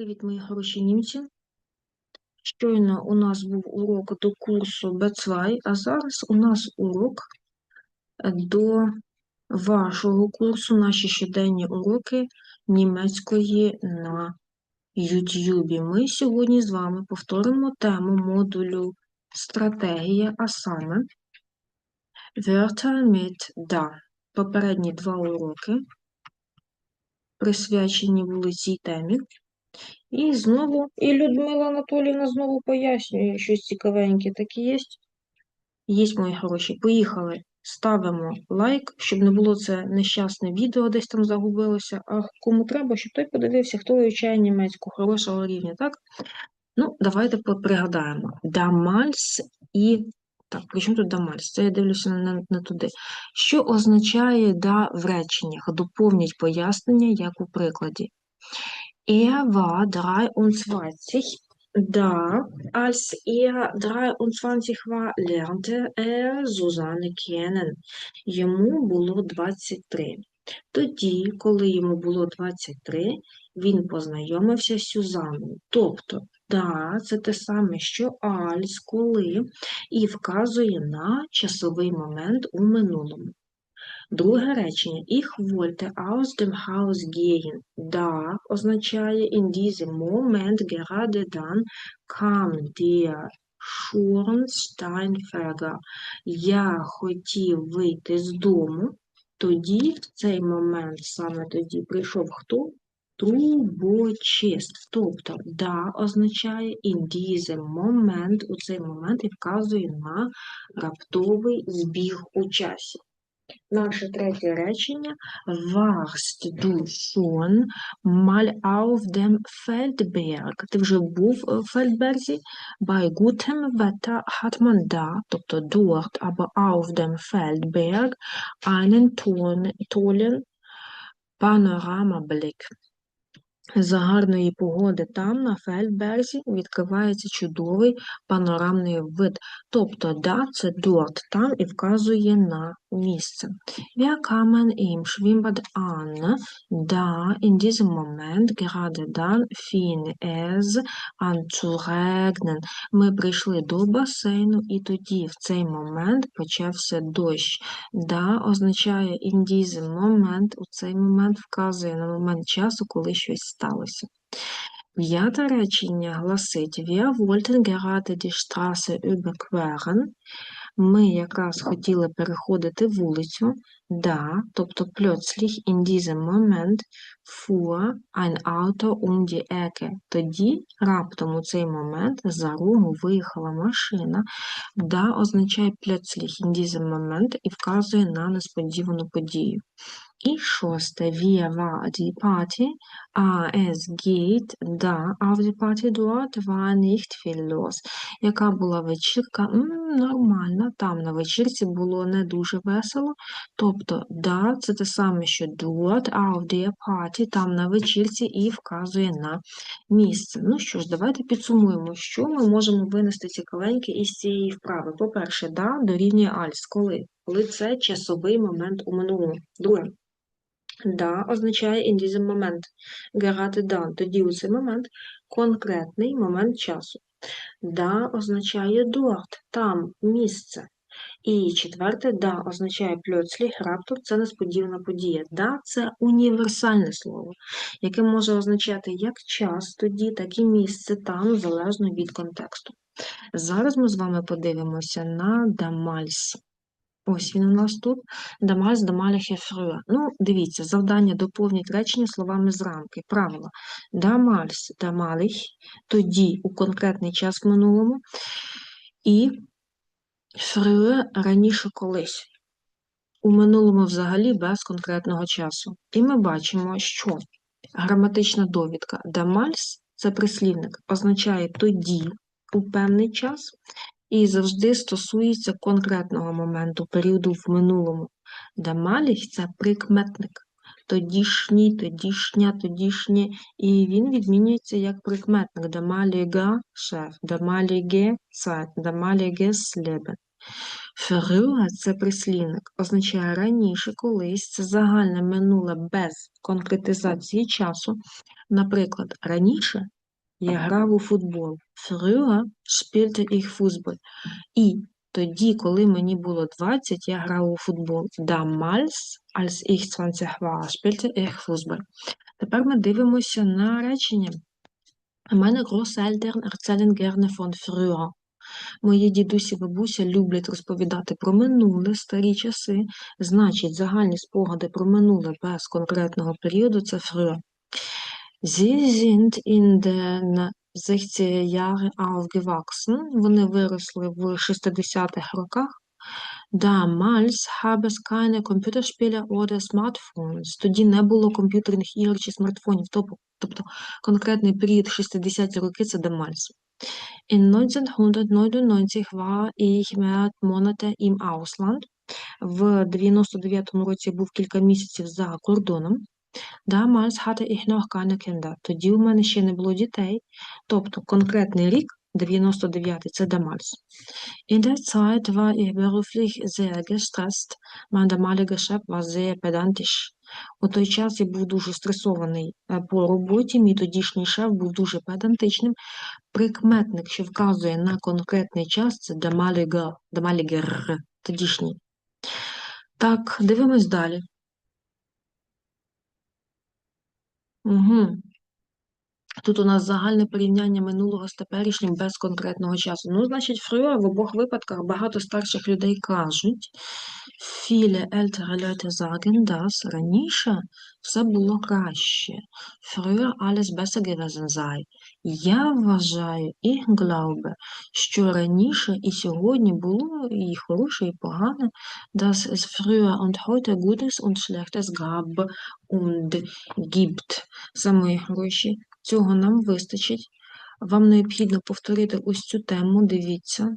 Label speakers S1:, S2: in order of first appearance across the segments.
S1: Привіт, мої хороші німці. Щойно у нас був урок до курсу B2, а зараз у нас урок е, до вашого курсу, наші щоденні уроки німецької на YouTube. Ми сьогодні з вами повторимо тему модулю стратегія, а саме Wörter mit da. Попередні два уроки присвячені були цій темі. І знову, і Людмила Анатоліївна знову пояснює, щось цікавеньке таке є. Є, мої хороші. Поїхали. Ставимо лайк, щоб не було це нещасне відео, десь там загубилося. А кому треба, щоб той подивився, хто вивчає німецьку хорошого рівня, так? Ну, давайте пригадаємо. Дамальс і. Так, при чому тут дамальс? Це я дивлюся не, не туди. Що означає да в реченнях? Доповніть пояснення, як у прикладі. Er war 23. Da, als er 23 war, lernte er Сузанни kennen. Йому було 23. Тоді, коли йому було 23, він познайомився з Сюзанною. Тобто, да, це те саме, що als, коли, і вказує на часовий момент у минулому. Друге речення Ich wollte aus dem Haus gehen. Da означає in diesem Moment gerade dann kam der Schornsteinfeger. Я хотів вийти з дому. Тоді, в цей момент, саме тоді прийшов хто? Трубочист. Тобто, да означає in diesem Moment, у цей момент і вказує на раптовий збіг у часі. Наше третє речення Warst du schon mal auf dem Feldberg? Ти вже був в Фельдберзі? Bei gutem Wetter hat man da, тобто dort, aber auf dem Feldberg einen tollen Panoramablick. За гарної погоди там, на Фельдберзі, відкривається чудовий панорамний вид. Тобто, да, це dort, там і вказує на місце. Wir kamen im Schwimmbad an, da in diesem Moment gerade dann fing es an zu regnen. Ми прийшли до басейну, і тоді в цей момент почався дощ. Да означає in diesem Moment, у цей момент вказує на момент часу, коли щось сталося. П'яте речення гласить Wir wollten gerade die Straße überqueren. Ми якраз хотіли переходити вулицю, да, тобто plötzlich in diesem Moment fuhr ein Auto um die Ecke. Тоді, раптом у цей момент, за рогу виїхала машина, да означає plötzlich in diesem Moment і вказує на несподівану подію. І шосте, wir die Party, а es geht, да, auf die Party dort war nicht viel los. Яка була вечірка? М, нормальна, там на вечірці було не дуже весело. Тобто, да, це те саме, що dort, auf der Party, там на вечірці і вказує на місце. Ну що ж, давайте підсумуємо, що ми можемо винести цікавеньке із цієї вправи. По-перше, да, дорівнює als. Коли? Коли це часовий момент у минулому. Друге. Да означає in diesem момент. Gerade dann. Тоді у цей момент конкретний момент часу. Да означає dort, там місце. І четверте, да означає plötzlich, раптом це несподівана подія. Да це універсальне слово, яке може означати як час тоді, так і місце там, залежно від контексту. Зараз ми з вами подивимося на damals. Ось він у нас тут. Damals, damalige früher. Ну, дивіться, завдання доповніть речення словами з рамки. Правило. Damals, damalig, тоді у конкретний час в минулому. І früher раніше колись. У минулому взагалі без конкретного часу. І ми бачимо, що граматична довідка damals – це прислівник, означає тоді у певний час і завжди стосується конкретного моменту, періоду в минулому. Дамаліх це прикметник. Тодішній, тодішня, тодішнє, і він відмінюється як прикметник. Дамаліга шеф, дамаліге цайт, дамаліге слебен. Früher – це прислівник, означає раніше, колись, це загальне минуле без конкретизації часу. Наприклад, раніше я грав у футбол. Früher spielte ich Fußball. І тоді, коли мені було 20, я грав у футбол. Damals, als ich 20 war, spielte ich Fußball. Тепер ми дивимося на речення. Meine Großeltern erzählen gerne von früher. Мої дідусі бабуся люблять розповідати про минуле, старі часи. Значить, загальні спогади про минуле без конкретного періоду це früher. Sie sind in den 60er Jahren aufgewachsen. Вони виросли в 60-х роках. Damals gab es keine Computerspiele oder Smartphones. Тоді не було комп'ютерних ігор чи смартфонів. Тобто, конкретний період 60-ті роки це damals. In 1999 war ich mehrere Monate im Ausland. В 99-му році був кілька місяців за кордоном. Damals hatte ich noch keine Kinder. Тоді у мене ще не було дітей. Тобто конкретний рік 99 це damals. In der Zeit war ich beruflich sehr gestresst. Mein damaliger Chef war sehr pedantisch. У той час я був дуже стресований е, по роботі. Мій тодішній шеф був дуже педантичним. Прикметник, що вказує на конкретний час, це damaliger, damaliger, тодішній. Так, дивимось далі. Угу. Тут у нас загальне порівняння минулого з теперішнім без конкретного часу. Ну, значить, früher в обох випадках багато старших людей кажуть, ältere Leute sagen das, раніше все було краще. Früher alles besser. Я вважаю і glaube, що раніше і сьогодні було і хороше, і погане, dass es früher und heute Gutes und Schlechtes gab und gibt. Самої гроші. Цього нам вистачить. Вам необхідно повторити ось цю тему, дивіться.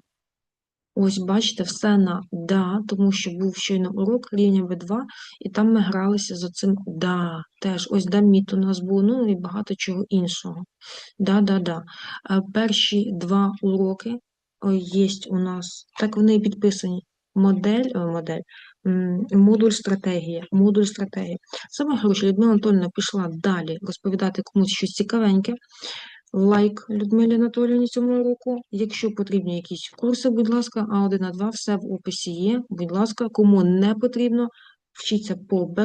S1: Ось, бачите, все на да, тому що був щойно урок рівня B2, і там ми гралися за цим да. Теж ось даміт у нас був, ну і багато чого іншого. Да-да-да. Перші два уроки є у нас, так вони підписані. Модель, о, модель, модуль стратегія, модуль стратегії. Саме гроші Людмила Анатольовна пішла далі розповідати комусь щось цікавеньке. Лайк Людмилі Анатоліївні цьому уроку. Якщо потрібні якісь курси, будь ласка, А1, А2, все в описі є. Будь ласка, кому не потрібно, вчіться по без.